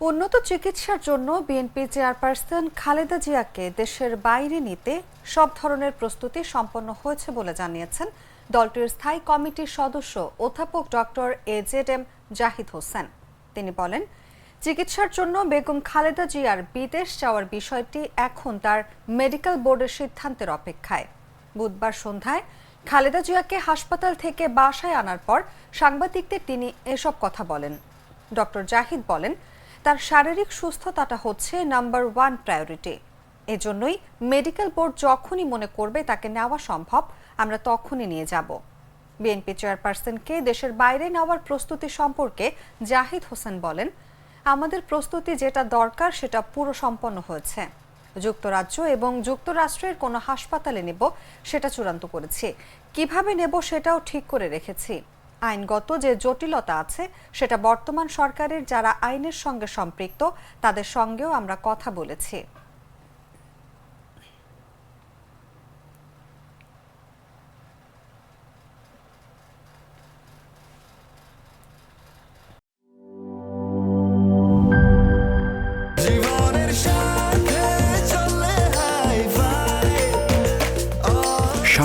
উন্নত চিকিৎসার জন্য বিএনপি চেয়ারপারসন খালেদা জিয়াকে দেশের বাইরে নিতে সব ধরনের প্রস্তুতি সম্পন্ন হয়েছে বলে জানিয়েছেন দলটির স্থায়ী কমিটির সদস্য অধ্যাপক doctor A Z M Zahid Hossain. তিনি বলেন, চিকিৎসার জন্য বেগম খালেদা জিয়ার বিদেশ যাওয়ার বিষয়টি এখন তার মেডিকেল বোর্ডের সিদ্ধান্তের অপেক্ষায়। বুধবার সন্ধ্যায় খালেদা জিয়াকে হাসপাতাল থেকে বাসায় আনার পর সাংবাদিকদের তিনি এসব কথা বলেন। ডক্টর জাহিদ বলেন তার শারীরিক সুস্থতাটা হচ্ছে নাম্বার ওয়ান প্রায়োরিটি। এজন্যই মেডিকেল বোর্ড যখনই মনে করবে তাকে নেওয়া সম্ভব, আমরা তখনই নিয়ে যাব। বিএনপি চেয়ারপারসনকে দেশের বাইরে নেওয়ার প্রস্তুতি সম্পর্কে জাহিদ হোসেন বলেন, আমাদের প্রস্তুতি যেটা দরকার সেটা পুরো সম্পন্ন হয়েছে। যুক্তরাজ্য এবং যুক্তরাষ্ট্রের কোনো হাসপাতালে নেব সেটা চূড়ান্ত করেছি। কীভাবে নেব সেটাও ঠিক করে রেখেছি। আইনগত যে জটিলতা আছে, সেটা বর্তমান সরকারের যারা আইনের সঙ্গে সম্পৃক্ত, তাদের সঙ্গেও আমরা কথা বলেছি।